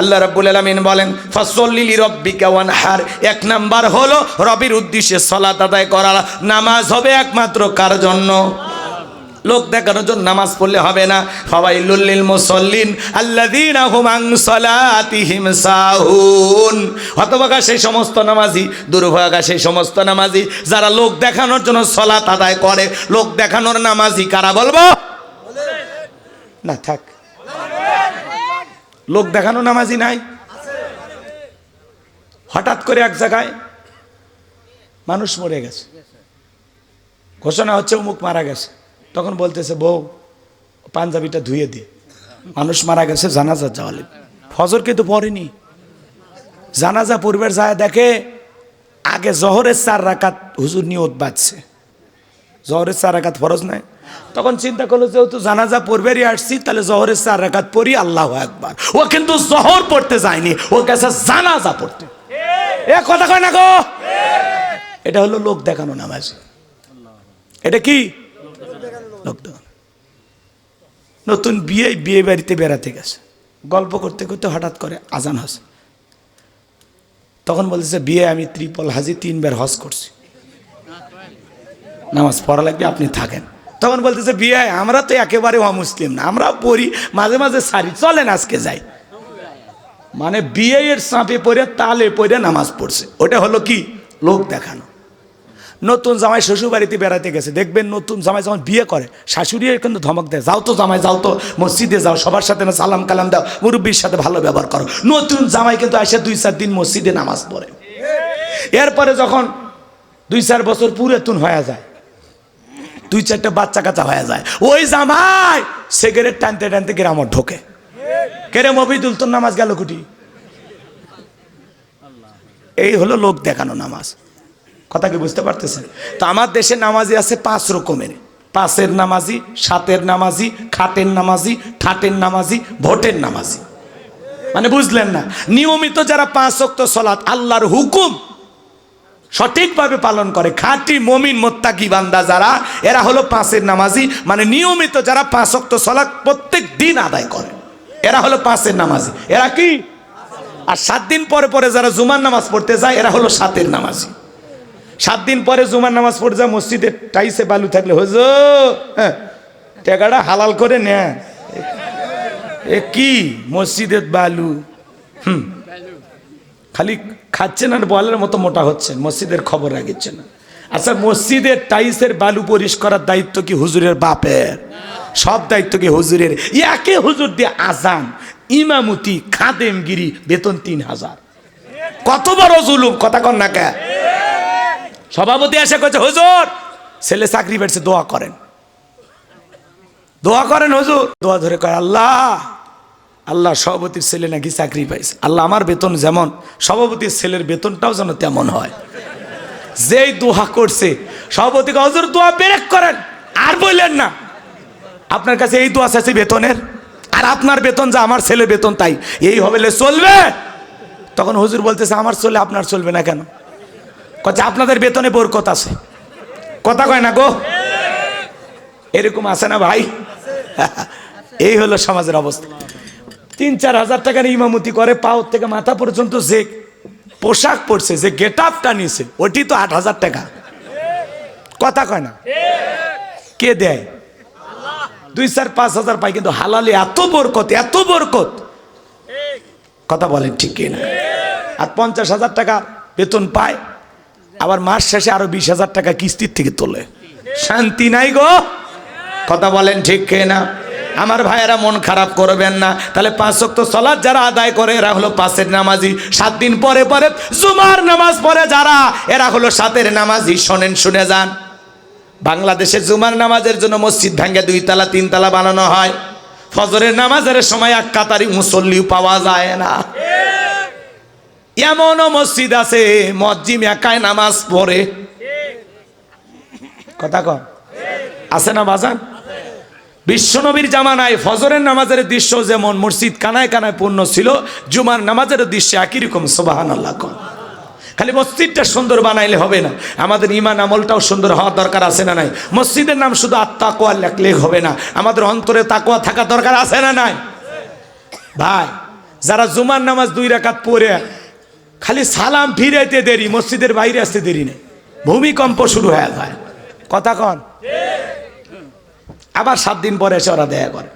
আল্লাহ রাব্বুল আলামিন বলেন ফসল্লিলি রব্বিকা ওয়ানহার। এক নাম্বার হলো রবির উদ্দেশ্যে সলাত আদায় করা। নামাজ হবে একমাত্র কার জন্য? লোক দেখানোর জন্য নামাজ পড়লে হবে না। ফাওয়াইলুল মুসাল্লিন আল্লাযীনা হুম আন সালাতিহিম সাহুন। হতভাগা সেই সমস্ত নামাজি, দুর্ভাগা সেই সমস্ত নামাজি, যারা লোক দেখানোর জন্য সলাত আদায় করে, লোক দেখানোর নামাজি কারা বলব? না, থাক। লোক দেখানো নামাজি নাই। হঠাৎ করে এক জায়গায় মানুষ মরে গেছে। ঘোষণা হচ্ছে অমুক মারা গেছে। তখন বলতেছে, বউ, পাঞ্জাবিটা ধুয়ে দিয়ে মানুষ মারা গেছে, জানাজা যাওয়ালে ফজর কিন্তু পড়েনি। জানাজা পূর্বের যায় দেখে আগে জহরের চার রাকাত হুজুর নিয়ত বাঁচছে জহরের চার রাকাত ফরজ নাই। তখন চিন্তা করল, যেহেতু জানাজা পড়বেরই আসছি, তাহলে জহরের চার রাকাত পড়ি, আল্লাহ একবার ও কিন্তু জহর পড়তে যায়নি, ও গেছে জানাজা পড়তে। এ কথা কয় না গো? এটা হলো লোক দেখানো নামাজ। এটা কি? লোক দেখানো। নতুন বিয়ে বিয়ে বাড়িতে বেড়াতে গেছে। গল্প করতে করতে হঠাৎ করে আজান হাসে তখন বলতেছে বিয়ে আমি ত্রিপল হাজি তিনবার হজ করছি। নামাজ পড়া লাগবে, আপনি থাকেন। তখন বলতেছে, বিয়ে, আমরা তো একেবারে অমুসলিম না আমরা পড়ি, মাঝে মাঝে সারি চলেন আজকে যাই। মানে বিয়ে এর চাপে পড়ে, তালে পড়ে নামাজ পড়ছে। ওটা হলো কি? লোক দেখানো। নতুন জামাই শ্বশুর বাড়িতে বেড়াতে গেছে, দেখবেন নতুন জামাই যখন বিয়ে করে, শাশুড়ি কিন্তু ধমক দেয়, যাও তো জামাই, যাও তো মসজিদে যাও, সবার সাথে না সালাম কালাম দাও, মুরব্বীর সাথে ভালো ব্যবহার করো। নতুন জামাই কিন্তু আসে দুই, চার দিন মসজিদে নামাজ পড়ে। এরপরে যখন দুই, চার বছর পুরাতন হয়ে যায় দুই চারটা বাচ্চা কাচ্চা হয়ে যায়। ওই জামাই সিগারেট টানতে টানতে গ্রামর ঢোকে। কেরে মবিদুল তোর নামাজ গেল কুটি? এই হলো লোক দেখানো নামাজ। কথা কি বুঝতে পারতেছেন? তো আমার দেশে নামাজি আছে পাঁচ রকমের। পাঁচের নামাজি, সাতের নামাজি, খাটের নামাজি, ঠাটের নামাজি, ভোটের নামাজি। মানে বুঝলেন না? নিয়মিত যারা পাঁচ অক্ত সলাৎ, আল্লাহর হুকুম সঠিকভাবে পালন করে। খাঁটি মমিন, মোত্তাকি বান্দা যারা, এরা হলো পাঁচের নামাজি মানে নিয়মিত যারা পাঁচ অক্ত সলাৎ প্রত্যেক দিন আদায় করে। এরা হলো পাঁচের নামাজি। এরা কি? আর সাত দিন পরে পরে যারা জুমার নামাজ পড়তে যায়, এরা হলো সাতের নামাজি। সাত দিন পরে জুমার নামাজ পড়ে যায় মসজিদে টাইসে বালু থাকলে হজো হ্যাঁ টাকাটা হালাল করে এ কি? মসজিদের বালু। হুম। খালি খাচ্ছেন আর বলের মতো মোটা হচ্ছেন, মসজিদের খবর রাখিচ্ছেন না আচ্ছা মসজিদের টাইসের বালু পরিষ্কার করার দায়িত্ব কি হুজুরের বাপের? সব দায়িত্ব কি হুজুরের? একে হুজুর দিয়ে আজান, ইমামতি, খাদেমগিরি, বেতন তিন হাজার। কত বড় কথা কন না কে? সভাপতি এসে কচ্ছে হুজুর, ছেলে চাকরি পেয়েছে, দোয়া করেন। দোয়া করেন হুজুর। দোয়া ধরে কয়, আল্লাহ আল্লাহ সভাপতির ছেলে নাকি চাকরি পাইছে। আল্লাহ আমার বেতন যেমন সভাপতির ছেলের বেতনটাও যেন তেমন হয়। যেই দোয়া করছে সভাপতি কয়, হুজুর দোয়া বেরেক করেন। আর বললেন না। আপনার কাছে এই দোয়া আছে বেতনের? আর আপনার বেতন যা আমার ছেলে বেতন তাই এই হবে চলবে? তখন হুজুর বলতেছে আমার চলে আপনার চলবে না কেন? কচ্ছে আপনাদের বেতনে বরকত আছে। কথা কয় না গো? এরকম আছে না ভাই? এই হলো সমাজের অবস্থা। তিন, চার হাজার টাকার ইমামতি করে পাও থেকে মাথা পর্যন্ত যে পোশাক পরছে, যে গেট আপটা নিছে ওটি তো আট হাজার টাকা। কথা কয় না? কে দেয়? দুই, চার, পাঁচ হাজার পাই কিন্তু হালালে এত বরকত এত বরকত। কথা বলেন ঠিক কিনা? আর পঞ্চাশ হাজার টাকা বেতন পায়, আবার মাস শেষে আরও বিশ হাজার টাকা কিস্তির থেকে তোলে। শান্তি নাই গো? কথা বলেন ঠিক কিনা? আমার ভাইয়েরা মন খারাপ করবেন না। তাহলে পাঁচ শক্ত সলাদ যারা আদায় করে, এরা হলো পাঁচের নামাজি। সাত দিন পরে পরে জুমার নামাজ পড়ে যারা, এরা হলো সাতের নামাজি। শোনেন, শুনে যান। বাংলাদেশে জুমার নামাজের জন্য মসজিদ ভাঙ্গে দুই তালা, তিন তালা বানানো হয়। ফজরের নামাজের সময় এক কাতারি মুসল্লিও পাওয়া যায় না। এমনও মসজিদ আছে, মসজিদ একাই নামাজ পড়ে। কথা কর আছে না বাজান? বিশ্বনবীর জামানায় ফজরের নামাজের দৃশ্য যেমন মসজিদ কানায় কানায় পূর্ণ ছিল, জুমার নামাজের দৃশ্য একই রকম সোবাহান আল্লাহ খালি মসজিদটা সুন্দর বানাইলে হবে না। আমাদের ইমান আমলটাও সুন্দর হওয়ার দরকার আছে না নাই? মসজিদের নাম শুধু আত্মাকোয়া লেখলে হবে না। আমাদের অন্তরে তাকোয়া থাকা দরকার আছে না নাই? ভাই, যারা জুমার নামাজ দুই রাকাত পড়ে, খালি সালাম ফিরাইতে দেরি, মসজিদের বাইরে আসতে দেরি নেই। ভূমিকম্প শুরু হয়ে যায়। কথা কন। আবার সাত দিন পরে এসে ওরা দেয়া করে।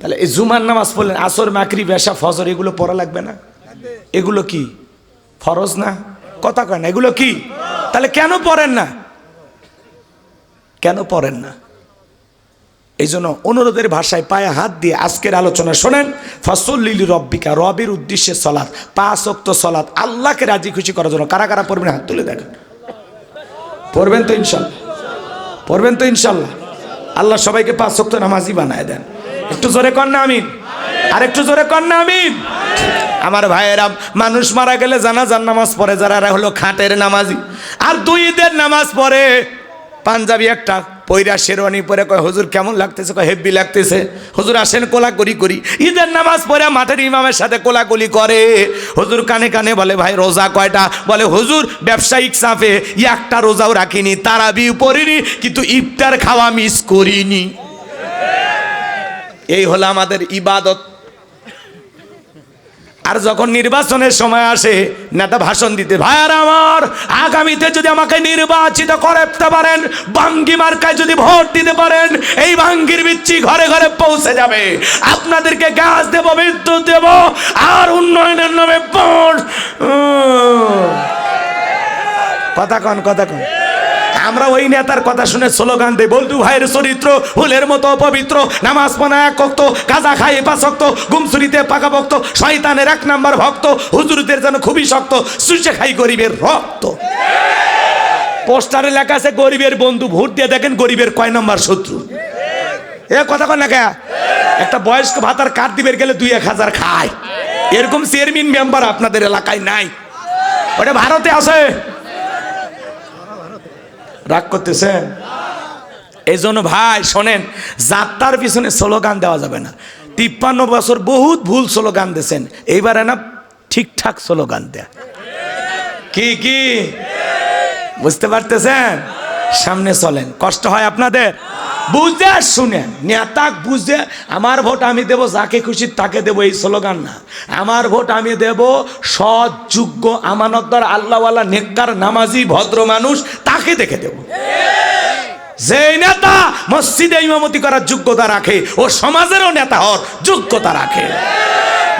তাহলে এই জুমার নামাজ পড়লেন, আসর মাকরি বেশা ফজর, এগুলো পড়া লাগবে না? এগুলো কি? ফরজ না? কথা কয় না, এগুলো কি? তাহলে কেন পড়েন না? কেন পড়েন না? এই জন্য অনুরোধের ভাষায় পায়ে হাত দিয়ে আজকের আলোচনা শোনেন, ফসল্লিলি রব্বিকা, রবের উদ্দেশ্যে সলাৎ, পাঁচ অক্ত সলাৎ, আল্লাহকে রাজি খুশি করার জন্য কারা কারা পড়বেন? হাত তুলে দেখেন। পড়বেন তো ইনশাল্লাহ। পড়বেন তো ইনশাল্লাহ। আল্লাহ সবাইকে পাঁচ শক্ত নামাজি বানায় দেন। একটু জোরে কর না, আমিন। আর একটু জোরে কর না, আমিন। আমার ভাইয়েরা, মানুষ মারা গেলে জানাজার নামাজ পড়ে, যারা হলো খাটের নামাজি। আর দুই ঈদের নামাজ পড়ে পাঞ্জাবি একটা পৈরা শেরওয়ানি পরে কয়, হুজুর কেমন লাগতেছে? কয়, হেব্বি লাগতেছে। হুজুর আসেন কোলাকুলি করি। ঈদের নামাজ পড়ে মাঠের ইমামের সাথে কোলাকুলি করে। হুজুর কানে কানে বলে, ভাই, রোজা কয়টা? বলে, হুজুর, ব্যবসায়িক সাফে একটা রোজাও রাখিনি তারাবিও পড়িনি, কিন্তু ইফতার খাওয়া মিস করিনি। এই হলো আমাদের ইবাদত। আর যখন নির্বাচনের সময় আসে, নেতা ভাষণ দিতে, ভাইয়ার আমার, আগামীতে যদি আমাকে নির্বাচিত করতে পারেন, বাঙ্গি মার্কায় যদি ভোট দিতে পারেন, এই বাঙ্গির বিচ্ছি ঘরে ঘরে পৌঁছে যাবে। আপনাদেরকে গ্যাস দেব, বিদ্যুৎ দেব, আর উন্নয়নের নামে ভোট। কথা কন কথা কন। আমরা ওই নেতার কথা শুনে স্লোগান দেই বলতু ভাইয়ের চরিত্র ফুলের মতো পবিত্র নামাজ পনা এক ভক্ত কাজা খাই পাশক্ত গুমসুরিতে পাকা ভক্ত, শয়তানের এক নাম্বার ভক্ত, হুজুরদের যেন খুবই শক্ত সুচে খাই গরিবের রক্ত। পোস্টারে লেখা আছে, গরিবের বন্ধু, ভোট দিয়ে দেখেন গরিবের কয় নম্বর শত্রু। এ কথা কন লেখা একটা বয়স্ক ভাতার কার্ড দিবের গেলে দুই এক হাজার খায়। এরকম চেয়ারম্যান মেম্বার আপনাদের এলাকায় নাই। ওটা ভারতে আছে। রাগ করতেছেন? এই জন্য ভাই, শোনেন, যাত্রার পিছনে স্লোগান দেওয়া যাবে না। তিপ্পান্ন বছর বহুত ভুল স্লোগান দিয়েছেন। এইবার না ঠিকঠাক স্লোগান দেয়া। কি কি? বুঝতে পারতেছেন? সামনে চলেন। কষ্ট হয় আপনাদের? বুঝে শুনেন। নেতা বুঝে, আমার ভোট আমি দেব, যাকে খুশি তাকে দেব। এই স্লোগান না। আমার ভোট আমি দেব, সৎ, যোগ্য, আমানতদার, আল্লাহওয়ালা, নেককার, নামাজি, ভদ্র মানুষ তাকে দেখে দেব। যে নেতা মসজিদে ইমামতি করার যোগ্যতা রাখে, ও সমাজেরও নেতা হওয়ার যোগ্যতা রাখে।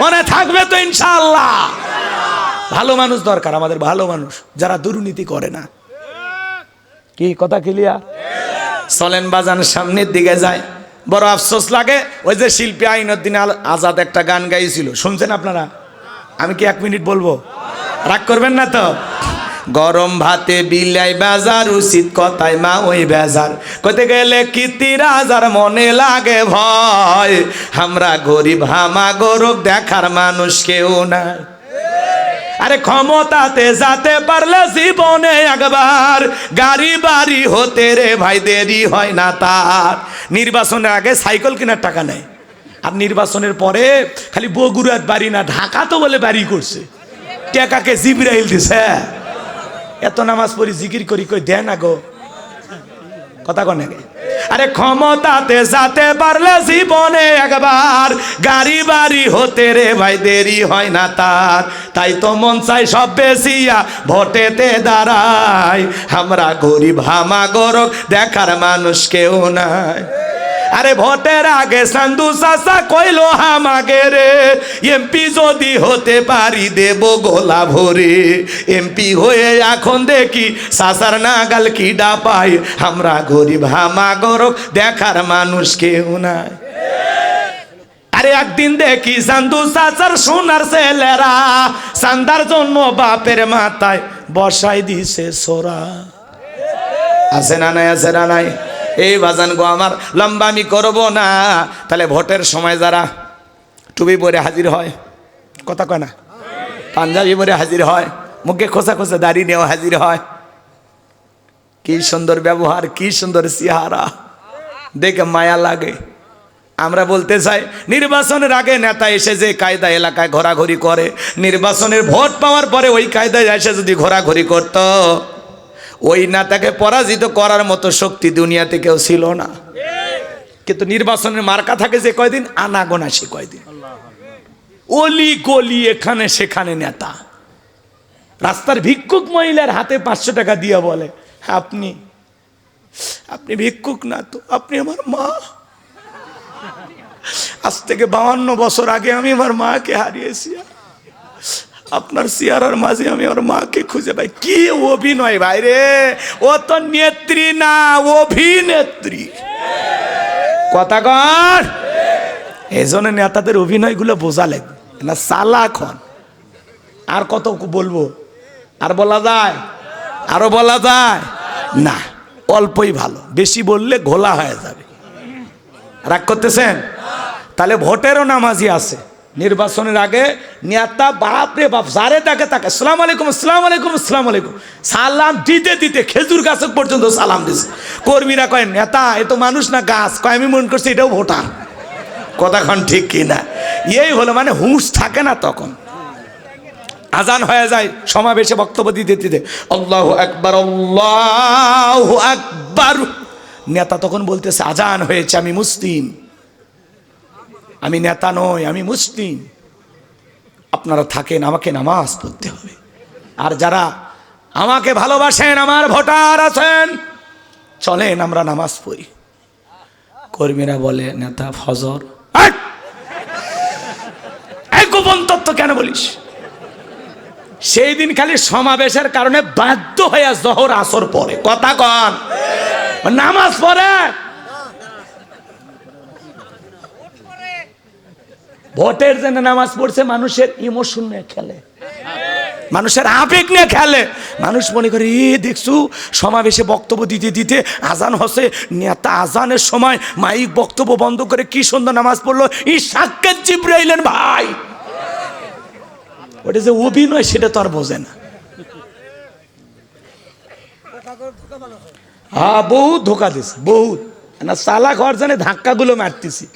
মনে থাকবে তো ইনশাআল্লাহ। ভালো মানুষ দরকার, আমাদের ভালো মানুষ, যারা দুর্নীতি করে না। কি, কথা ক্লিয়ার চলেন বাজান, সামনের দিকে যায় বড় আফসোস লাগে, ওই যে শিল্পী আইনুদ্দিন আজাদ একটা গান গাইছিল। শুনছেন আপনারা? আমি কি এক মিনিট বলব? রাগ করবেন না তো? গরম ভাতে বিলাই বাজার, উচিত কথায় মা ওই বাজার। কইতে গেলে কীর্তি রাজার মনে লাগে ভয়। আমরা গরিব হামা গরব দেখার মানুষ কেউ নাই। আরে ক্ষমতাতে যাতে পারলে জীবনে একবার, গাড়ি বাড়ি হতে রে ভাই, দেরি হয় না তার। নির্বাচনের আগে সাইকেল কেনার টাকা নেই আর নির্বাচনের পরে খালি বগুড়ার বাড়ি না, ঢাকা তো বলে বাড়ি করছে। টেকাকে জিবরাইল দিছে। এত নামাজ পড়ি, জিকির করি, কই না গো? কথা কন আরে ক্ষমতাতে যাতে পারলে জীবনে একবার, গাড়ি বাড়ি হতে রে ভাই, দেরি হয় না তার। তাই তো মন চাই সব বেশিয়া ভোটেতে দাঁড়ায় আমরা গরিব হামা গরক দেখার মানুষ কেউ নাই। আরে ভোটের আগে সান্দু চাষা কইলো হামাগে রে। এমপি যদি হতে পারি দেব গোলা ভরে। এমপি হয়ে এখন দেখি সাসার নাগাল কি ডাপাই আমরা গরিব হামা গরক দেখার মানুষ কেউ নাই। আরে একদিন দেখি সান্দু চাচার সোনার ছেলেরা সান্দার জন্ম বাপের মাথায় বসাই দিছে সোরা। আছে না নাই, আছে না নাই? এই বাজান গো আমার লম্বা আমি করব না। তাহলে ভোটের সময় যারা টুপি পরে হাজির হয়, কথা কয় না? পাঞ্জাবি পরে হাজির হয়, মুখে খোসা খোসা দাড়ি নিয়েও হাজির হয়। কি সুন্দর ব্যবহার, কি সুন্দর চেহারা। দেখে মায়া লাগে। আমরা বলতে চাই, নির্বাচনের আগে নেতা এসে যে কায়দা এলাকায় ঘোরাঘুরি করে, নির্বাচনের ভোট পাওয়ার পরে ওই কায়দায় এসে যদি ঘোরাঘুরি করত ওই নেতাকে পরাজিত করার মতো শক্তি দুনিয়াতে কেউ ছিল না। কিন্তু নির্বাচনের মার্কা থাকে যে কয়দিন? আনাগোনা সে কয়দিন। অলি গলি এখানে সেখানে নেতা। রাস্তার ভিক্ষুক মহিলার হাতে পাঁচশো টাকা দিয়ে বলে, আপনি আপনি ভিক্ষুক না তো, আপনি আমার মা। আজ থেকে বাউান্ন বছর আগে আমি আমার মাকে হারিয়েছি। আপনার চেয়ারার মাঝে আমি আমার মাকে খুঁজে পাই। কি অভিনয় ভাই রে? ও তো নেত্রী না, অভিনেত্রী। কথা কর। এই জন্য নেতাদের অভিনয়গুলো বোঝা লাগবে না সালা খন আর কত বলব? আর বলা যায়? আরও বলা যায়? না, অল্পই ভালো। বেশি বললে ঘোলা হয়ে যাবে। রাগ করতেছেন? তাহলে ভোটেরও নামাজি আছে। নির্বাচনের আগে নেতা বাপ রে বাপ, যারে তাকে তাকে সালাম আলাইকুম, আসসালাম আলাইকুম আসসালাম আলাইকুম। সালাম দিতে দিতে খেজুর গাছ পর্যন্ত সালাম দিছে। কর্মীরা কয়, নেতা, এ তো মানুষ না গাছ। কয়, আমি মনে করছি এটাও ভোটার। কথাক্ষণ ঠিক কিনা? এই হলো মানে হুঁশ থাকে না তখন। আজান হয়ে যায়, সমাবেশে বক্তব্য দিতে দিতে। আল্লাহ একবার আল্লাহ একবার নেতা তখন বলতেছে, আজান হয়েছে, আমি মুসলিম। আমি নেতা নই, আমি মুসলিম। আপনারা থাকেন, আমাকে নামাজ পড়তে হবে। আর যারা আমাকে ভালোবাসেন, আমার ভোটার আছেন, চলেন আমরা নামাজ পড়ি। কর্মীরা বলে, নেতা ফজর। গোপন তত্ত্ব কেন বলিস? সেই দিন খালি সমাবেশের কারণে বাধ্য হয়ে জহর আসর পরে কথা কন। নামাজ পড়ে। ভোটের জন্য নামাজ পড়ছে, মানুষের ইমোশন নিয়ে খেলে। মানুষের আবেগ নিয়ে খেলে। মানুষ মনে করে, এ, দেখছু, সমাবেশে বক্তব্য দিতে দিতে আজান হসে নেতা আজানের সময় মাইক বক্তব্য বন্ধ করে কি সুন্দর নামাজ পড়ল? এই সাক্ষাৎ জিব্রাইলেন ভাই। ওটা যে অভিনয়, সেটা তো আর বোঝে না। হ্যাঁ বহুত ধোকা দিস বহুত। না সালা ঘর জানে ধাক্কাগুলো মারতেছি।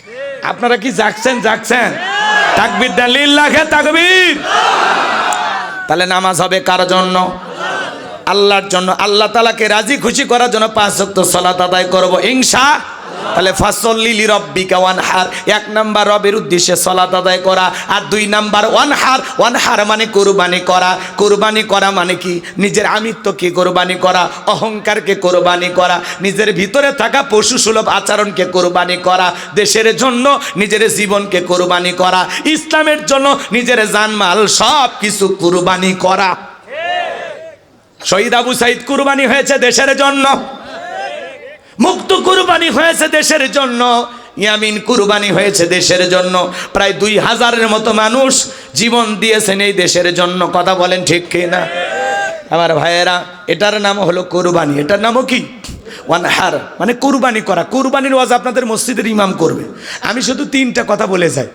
আপনারা কি যাচ্ছেন যাচ্ছেন তাকবির দেন লাখে তাকবির। তাহলে নামাজ হবে কার জন্য? আল্লাহর জন্য। আল্লাহ তালাকে রাজি খুশি করার জন্য পাঁচ সত্য সলাত আদায় করব। ইংসা তাহলে ফাসল্লিলি রব্বিকা ওয়ানহার। এক নাম্বার রবের উদ্দেশ্যে সলাত আদায় করা আর দুই নাম্বার ওয়ানহার। ওয়ানহার মানে কোরবানি করা। কোরবানি করা মানে কি? নিজের আমিত্বকে কোরবানি করা, অহংকারকে কোরবানি করা, নিজের ভিতরে থাকা পশু সুলভ আচরণকে কোরবানি করা, দেশের জন্য নিজের জীবনকে কোরবানি করা, ইসলামের জন্য নিজের জানমাল সব কিছু কোরবানি করা। শহীদ আবু সাইদ কুরবানি হয়েছে দেশের জন্য। মুক্ত কুরবানি হয়েছে দেশের জন্য, ইয়ামিন কুরবানি হয়েছে দেশের জন্য। প্রায় দুই হাজারের মতো মানুষ জীবন দিয়েছেন এই দেশের জন্য, কথা বলেন ঠিক কি না আমার ভাইয়েরা, এটার নাম হলো কুরবানি। এটার নামও কি? ওয়ানহার মানে কুরবানি করা। কুরবানির ওয়াজ আপনাদের মসজিদের ইমাম করবে। আমি শুধু তিনটা কথা বলে যাই।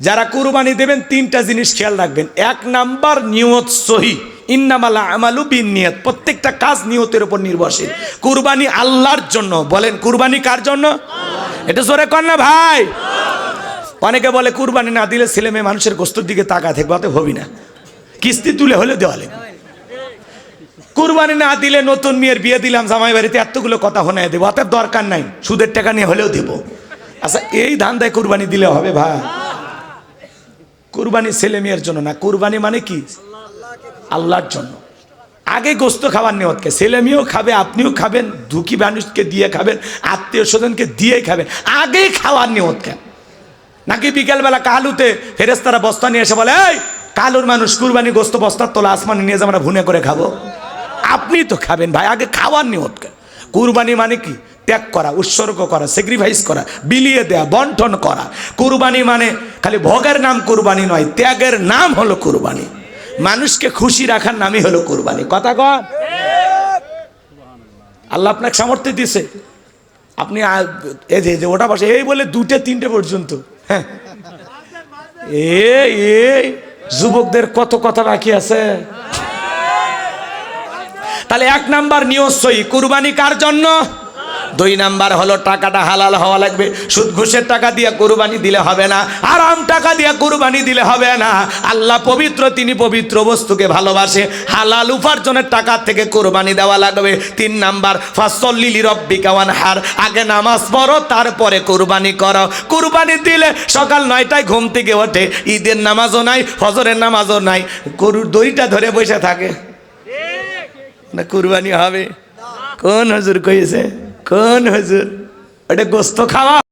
যারা কুরবানি দেবেন, তিনটা জিনিস খেয়াল রাখবেন। এক নাম্বার নিয়ত সহি। ইন্নামালা আমালু বিন নিয়ত প্রত্যেকটা কাজ নিয়তের উপর নির্ভরশীল। কুরবানি আল্লাহর জন্য, বলেন কুরবানি কার জন্য? এটা জোরে কর না ভাই। অনেকে বলে কুরবানি না দিলে ছেলে মেয়ে মানুষের গোস্তর দিকে তাকা থাকবে, অতএব হবি না। কিস্তি তুলে হলে দেওয়া লাগবে কুরবানি না দিলে নতুন মেয়ের বিয়ে দিলাম, জামাই বাড়িতে এতগুলো কথা শোনায় দেবো অত দরকার নাই, সুদের টাকা নিয়ে হলেও দেবো। আচ্ছা এই ধান্দায় কুরবানি দিলে হবে ভাই। কুরবানি ছেলে মেয়ের জন্য না, কুরবানি মানে কি? আল্লাহর জন্য। আগে গোস্ত খাবার নিয়তকে ছেলে মেয়েও খাবে, আপনিও খাবেন, দুঃখী মানুষকে দিয়ে খাবেন, আত্মীয় স্বজনকে দিয়ে খাবেন, আগে খাওয়ার নিয়ত নাকি বিকেলবেলা কালুতে ফেরেস্তারা বস্তা নিয়ে এসে বলে, এই, কালুর মানুষ কুরবানি গোস্ত বস্তার তোলা আসমানে নিয়ে যে আমরা ভুনে করে খাব। আপনি তো খাবেন ভাই, আগে খাওয়ার নিয়ত কেন কুরবানি মানে কি? ত্যাগ করা, উৎসর্গ করা স্যাক্রিফাইস করা, বিলিয়ে দেয়া, বন্টন করা। কুরবানি মানে খালি ভোগের নাম কুরবানি নয়, ত্যাগের নাম হলো কুরবানি। মানুষকে খুশি রাখার নামই হলো কুরবানি। কথা কন। আল্লাহ আপনাকে সামর্থ্য দিছে আপনি ওটা বসে, এই বলে দুটে তিনটে পর্যন্ত। হ্যাঁ। এই যুবকদের কত কথা বাকি আছে। তাহলে এক নাম্বার নিয়সই কুরবানি কার জন্য? দুই নাম্বার হলো টাকাটা হালাল হওয়া লাগবে। সুদ ঘুষের টাকা দিয়ে কোরবানি দিলে হবে না আরাম টাকা দিয়ে কুরবানি দিলে হবে না। আল্লাহ পবিত্র, তিনি পবিত্র বস্তুকে ভালোবাসে। হালাল উপার্জনের টাকা থেকে কোরবানি দেওয়া লাগবে। তিন নাম্বার ফাসল্লিলি রব্বিকা ওয়ানহার। আগে নামাজ পড়ো, তারপরে কোরবানি করো। কোরবানি দিলে সকাল নয়টায় ঘুম থেকে ওঠে, ঈদের নামাজও নাই, ফজরের নামাজও নাই। গরুর দড়িটা ধরে বসে থাকে। না, কুরবানি হবে। কোন হুজুর কইছে? কোন হুজুর? ওটা গোস্ত খাওয়া?